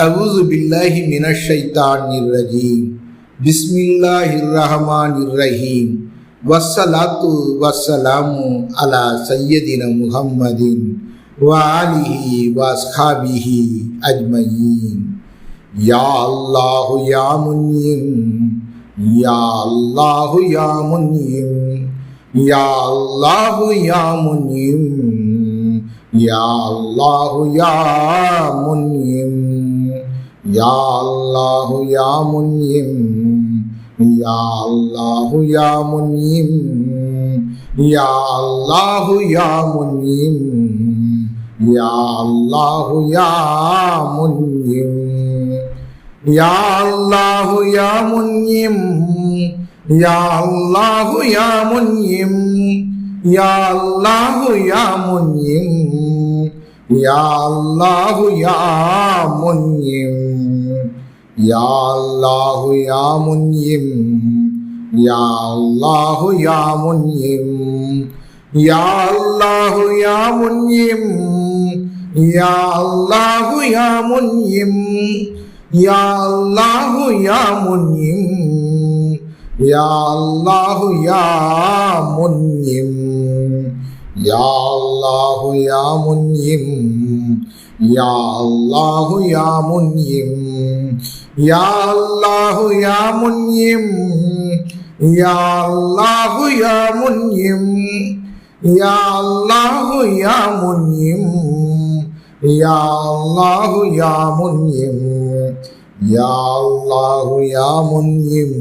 আউযু বিল্লাহি মিনাশ শাইতানির রাজিম। বিসমিল্লাহির রহমানির রহিম। ওয়াসসালাতু ওয়াসসালামু আলা সাইয়্যিদিনা মুহাম্মাদিন ওয়া আলিহি ওয়া আসহাবিহি আজমাইন। ইয়া আল্লাহ ইয়া মুনিম। ইয়া আল্লাহ ইয়া মুনিম। ইয়া আল্লাহ ইয়া মুনিম। ইয়া আল্লাহ ইয়া মুনিম। ইয়া আল্লাহ ইয়া মুনিম ইয়া আল্লাহ ইয়া মুনিম ইয়া আল্লাহ ইয়া মুনিম ইয়া আল্লাহ মুনিম ইয়া আল্লাহ ইয়া মুনিম ইয়া আল্লাহ ইয়া মুনিম ইয়া আল্লাহ ইয়া মুনিম ইয়া আল্লাহ ইয়া মুনিম ইয়া Munim Ya Allahu Ya Mun'im. Ya Allahu Ya Mun'im. Ya Allahu Ya Mun'im. Ya Allahu Ya Mun'im. Ya Allahu Ya Mun'im. Ya Allahu Ya Mun'im. Ya Allahu Ya Mun'im.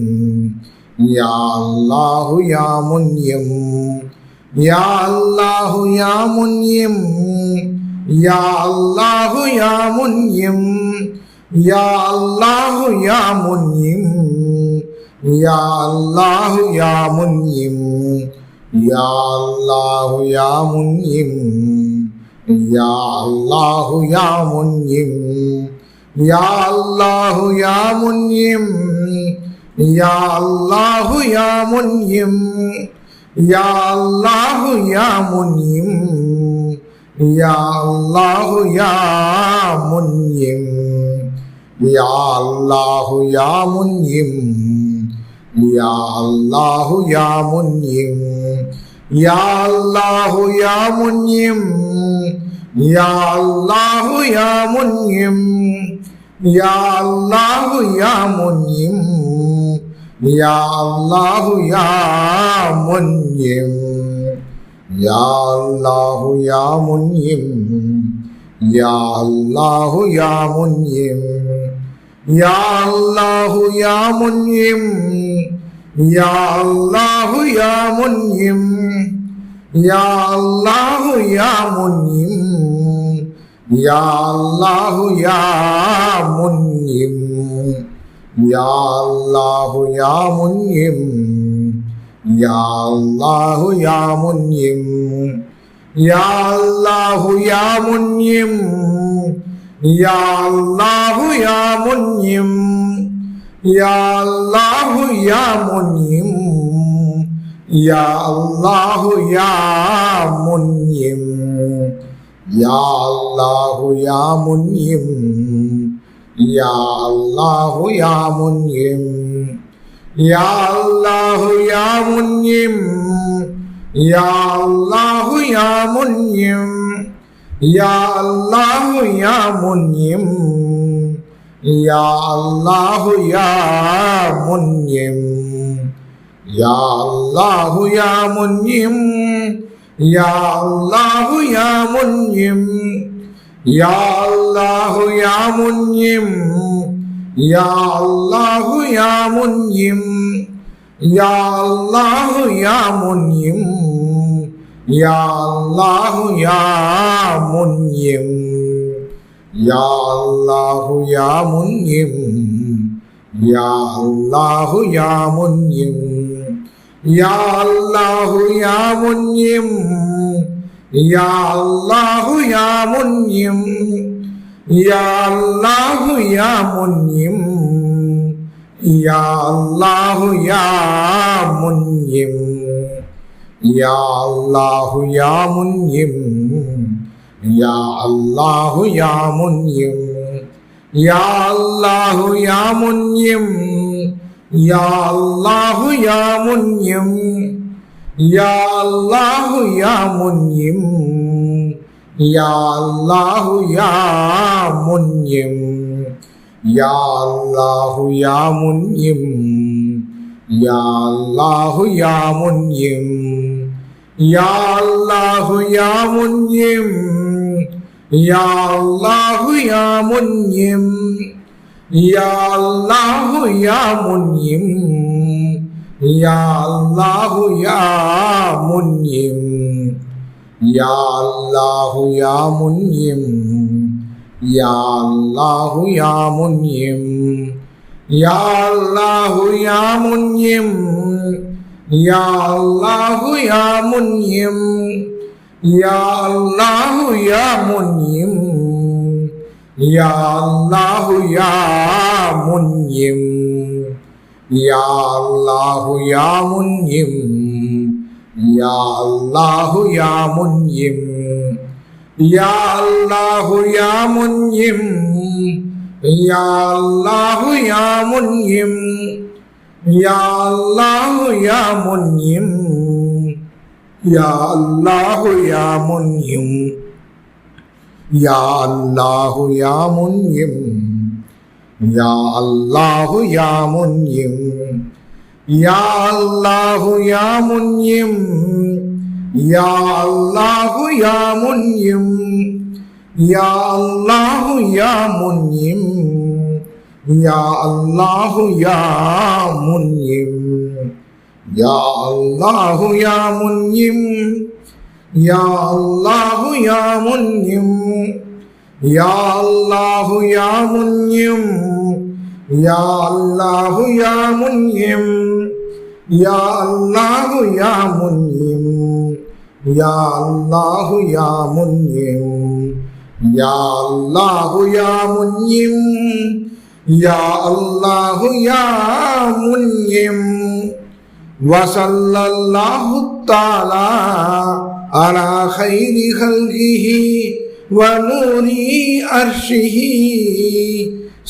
Ya Allahu Ya Mun'im. யா அல்லாஹு யா முன்யிம் யா அல்லாஹு யா முன்யிம் யா அல்லாஹு யா முன்யிம் யா அல்லாஹு யா முன்யிம் யா அல்லாஹு யா முன்யிம் யா அல்லாஹு யா முன்யிம் யா அல்லாஹு யா முன்யிம் யா அல்லாஹு யா முன்யிம் ইয়া আল্লাহ ইয়া মুনিম, ইয়া আল্লাহ ইয়া মুনিম, ইয়া আল্লাহ ইয়া মুনিম, ইয়া আল্লাহ ইয়া মুনিম, ইয়া আল্লাহ ইয়া মুনিম, ইয়া আল্লাহ ইয়া মুনিম, ইয়া আল্লাহ ইয়া মুনিম, ইয়া আল্লাহ ইয়া منيم يا الله يا منيم يا الله يا منيم يا الله يا منيم يا الله يا منيم يا الله يا منيم يا الله يا منيم يا الله يا منيم يا الله يا منيم يا الله يا منيم يا الله يا منيم يا الله يا منيم يا الله يا منيم يا الله يا منيم يا الله يا منيم ইয়া আল্লাহ ইয়া মুনিম ইয়া আল্লাহ ইয়া মুনিম ইয়া আল্লাহ ইয়া মুনিম ইয়া আল্লাহ Ya Allah Ya Mun'im Ya Allah Ya Mun'im Ya Allah Ya Mun'im Ya Allah Ya Mun'im Ya Allah Ya Mun'im Ya Allah Ya Mun'im Ya Allah Ya Mun'im ইয়া আল্লাহ ইয়া মুনিম ইয়া আল্লাহ ইয়া মুনিম ইয়া আল্লাহ ইয়া মুনিম ইয়া আল্লাহ ইয়া আল্লাহ ইয়া মুনিম ইয়া আল্লাহ ইয়া মুনিম ইয়া আল্লাহ ইয়া মুনিম ইয়া আল্লাহ ইয়া আল্লাহ ইয়া মুনিম ইয়া আল্লাহ ইয়া মুনিম ইয়া আল্লাহ ইয়া মুনিম ইয়া আল্লাহ Ya Allah Ya Munyim. Ya Allah Ya Munyim. Ya Allah Ya Munyim. Ya Allah Ya Munyim. Ya Allah Ya Munyim. Ya Allah Ya Munyim. Ya Allah Ya Munyim. ইয়া আল্লাহ ইয়া মুনিম ইয়া আল্লাহ ইয়া মুনিম ইয়া আল্লাহ ইয়া মুনিম ইয়া আল্লাহ ইয়া আল্লাহ ইয়া মুনিম, ইয়া আল্লাহ ইয়া মুনিম, ইয়া আল্লাহ ইয়া মুনিম, ইয়া আল্লাহ ইয়া মুনিম, ইয়া আল্লাহ ইয়া মুনিম। وصلى الله تعالى على خير خلقه ونور عرشه